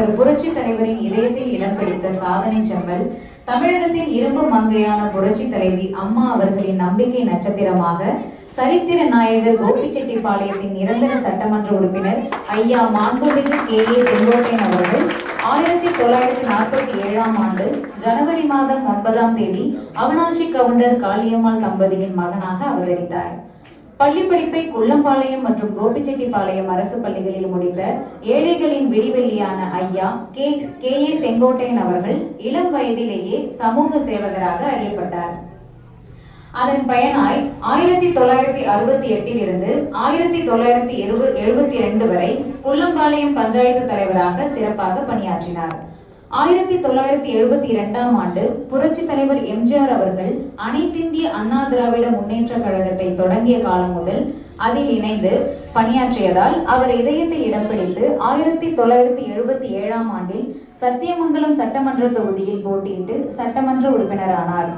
Doctor புரட்சி தலைவரின் இதயத்தில் இடம் பிடித்த சாதனை செம்மல் தமிழகத்தின் இரும்பு மங்கையான புரட்சி தலைவி அம்மா அவர்களின் நம்பிக்கை நட்சத்திரமாக சரித்திர நாயகர் கோபிச்செட்டிப்பாளையத்தின் நிரந்தர சட்டமன்ற உறுப்பினர் ஐயா மாண்புமிகு கே ஏ செங்கோட்டையன் அவர்கள் ஆயிரத்தி தொள்ளாயிரத்தி நாற்பத்தி ஏழாம் ஆண்டு ஜனவரி மாதம் ஒன்பதாம் தேதி அவினாஷி கவுண்டர் காளியம்மாள் தம்பதியின் மகனாக அவதரித்தார். பள்ளி படிப்பை குள்ளம்பாளையம் மற்றும் கோபிச்செட்டிப்பாளையம் அரசு பள்ளிகளில் முடித்த ஏழைகளின் விடிவெள்ளியான ஐயா கே கே. ஏ. செங்கோட்டையன் அவர்கள் இளம் வயதிலேயே சமூக சேவகராக அறியப்பட்டார். அதன் பயனாய் ஆயிரத்தி தொள்ளாயிரத்தி அறுபத்தி எட்டில் இருந்து ஆயிரத்தி தொள்ளாயிரத்தி எழுபத்தி ரெண்டு வரை குள்ளம்பாளையம் பஞ்சாயத்து தலைவராக சிறப்பாக பணியாற்றினார். ஆயிரத்தி தொள்ளாயிரத்தி எழுபத்தி இரண்டாம் ஆண்டு புரட்சி தலைவர் எம்ஜிஆர் அவர்கள் அனைத்திந்திய அண்ணா திராவிட முன்னேற்ற கழகத்தை தொடங்கிய காலம் முதல் அதில் இணைந்து பணியாற்றியதால் அவர் இதயத்தை இடம் பிடித்து ஆயிரத்தி தொள்ளாயிரத்தி எழுபத்தி ஏழாம் ஆண்டில் சத்தியமங்கலம் சட்டமன்ற தொகுதியில் போட்டியிட்டு சட்டமன்ற உறுப்பினரானார்.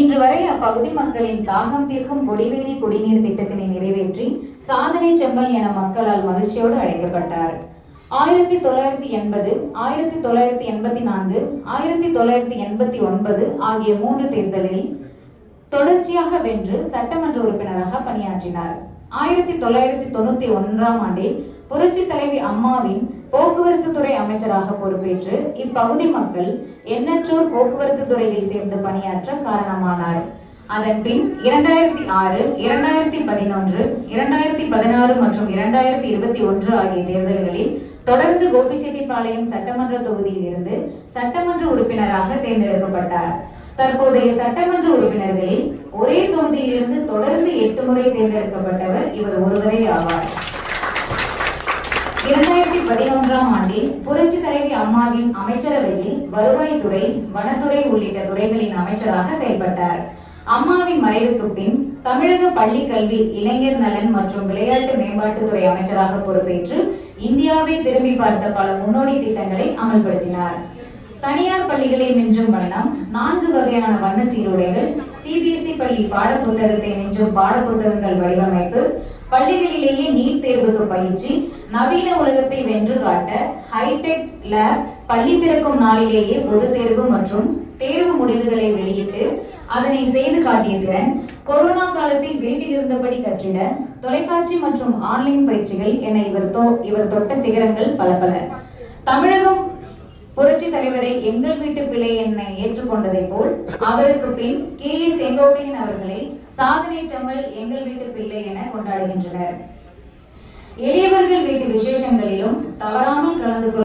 இன்று வரை அப்பகுதி மக்களின் தாகம் தீர்க்கும் கொடிவேரி குடிநீர் திட்டத்தினை நிறைவேற்றி சாதனை செம்மல் என மக்களால் மகிழ்ச்சியோடு அழைக்கப்பட்டார். ஆயிரத்தி தொள்ளாயிரத்தி எண்பது ஆயிரத்தி தொள்ளாயிரத்தி எண்பத்தி நான்கு ஆயிரத்தி தொள்ளாயிரத்தி எண்பத்தி ஒன்பது ஆகிய மூன்று தேர்தலில் தொடர்ச்சியாக வென்று சட்டமன்ற உறுப்பினராக பணியாற்றினார். ஆயிரத்தி தொள்ளாயிரத்தி தொண்ணூத்தி ஒன்றாம் ஆண்டில் புரட்சி தலைவி அம்மாவின் போக்குவரத்து துறை அமைச்சராக பொறுப்பேற்று இப்பகுதி மக்கள் எண்ணற்றோர் போக்குவரத்து துறையில் சேர்ந்து பணியாற்ற காரணமானார். அதன் பின் இரண்டாயிரத்தி ஆறு இரண்டாயிரத்தி பதினொன்று இரண்டாயிரத்தி பதினாறு மற்றும் இரண்டாயிரத்தி இருபத்தி ஒன்று ஆகிய தேர்தல்களில் தொடர்ந்து கோபிச்செட்டிப்பாளையம் சட்டமன்ற தொகுதியில் இருந்து சட்டமன்ற உறுப்பினராக தேர்ந்தெடுக்கப்பட்டார். தற்போதைய சட்டமன்ற உறுப்பினர்களில் ஒரே தொகுதியிலிருந்து தொடர்ந்து எட்டு முறை தேர்ந்தெடுக்கப்பட்டவர் இவர் ஒருவரே ஆவார். இரண்டாயிரத்தி பதினொன்றாம் ஆண்டில் புரட்சி தலைவி அம்மாவின் அமைச்சரவையில் வருவாய்த்துறை வனத்துறை உள்ளிட்ட துறைகளின் அமைச்சராக செயல்பட்டார். அம்மாவின் மறைவுக்கு பின் தமிழக பள்ளி கல்வி இளைஞர் நலன் மற்றும் விளையாட்டு மேம்பாட்டுத்துறை அமைச்சராக பொறுப்பேற்று இந்தியாவை திரும்பி பார்த்த பல முன்னோடி திட்டங்களை அமல்படுத்தினார். தனியார் பள்ளிகளை மிஞ்சும் வண்ணம் நான்கு வகையான வண்ண சீருடைகள் சிபிஎஸ்இ பள்ளி பாடப்புத்தகத்தை மிஞ்சும் பாடப்புத்தகங்கள் வடிவமைப்பு பள்ளிகளிலேயே நீட் தேர்வுக்கு பயிற்சி நவீன உலகத்தை வென்று காட்ட ஹைடெக் லேப் பள்ளி திறக்கும் நாளிலேயே பொது தேர்வு மற்றும் தேர்வு முடிவுகளை வெளியிட்டு அதனை செய்து காட்டிய திறன் கொரோனா காலத்தில் வீட்டில் இருந்தபடி கற்றிட தொலைக்காட்சி மற்றும் ஆன்லைன் பயிற்சிகள் என இவர் இவர் தொட்ட சிகரங்கள் பல பல. தமிழகம் புரட்சி தலைவரை எங்கள் வீட்டு பிள்ளை என்னை ஏற்றுக்கொண்டதை போல் அவருக்கு பின் கே. ஏ. செங்கோட்டையன் அவர்களை சாதனை செம்மல் எங்கள் வீட்டு பிள்ளை என கொண்டாடுகின்றனர். எளியவர்கள் வீட்டு விசேஷங்களிலும் தவறாமல் கலந்து கொள்ள